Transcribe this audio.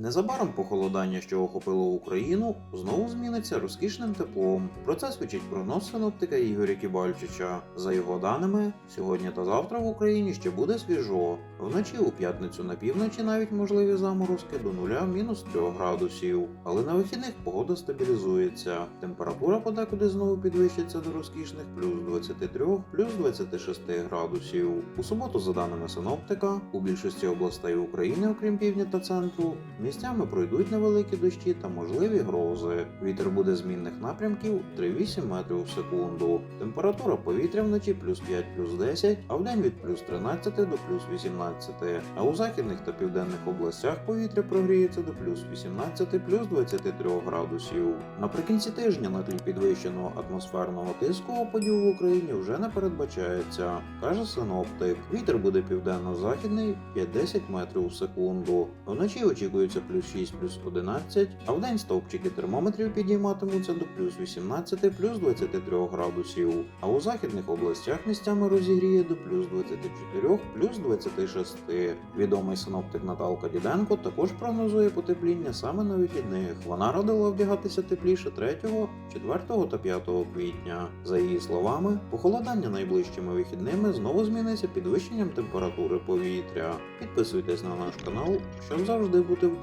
Незабаром похолодання, що охопило Україну, знову зміниться розкішним теплом. Про це свідчить прогноз синоптика Ігоря Кібальчича. За його даними, сьогодні та завтра в Україні ще буде свіжо. Вночі у п'ятницю на півночі навіть можливі заморозки до 0 мінус 3 градусів. Але на вихідних погода стабілізується. Температура подекуди знову підвищиться до розкішних плюс 23, плюс 26 градусів. У суботу, за даними синоптика, у більшості областей України, окрім півдня та центру, місцями пройдуть невеликі дощі та можливі грози. Вітер буде змінних напрямків 3-8 метрів в секунду. Температура повітря вночі плюс 5 плюс 10, а вдень від плюс 13 до плюс 18. А у західних та південних областях повітря прогріється до плюс 18 плюс 23 градусів. Наприкінці тижня на тлі підвищеного атмосферного тиску опадів в Україні вже не передбачається, каже синоптик. Вітер буде південно-західний 5-10 метрів в секунду. Вночі очікується плюс 6 плюс 11, а вдень стовпчики термометрів підійматимуться до плюс 18 плюс 23 градусів. А у західних областях місцями розігріє до плюс 24 плюс 26. Відомий синоптик Наталка Діденко також прогнозує потепління саме на вихідних. Вона радила вдягатися тепліше 3, 4 та 5 квітня. За її словами, похолодання найближчими вихідними знову зміниться підвищенням температури повітря. Підписуйтесь на наш канал, щоб завжди бути в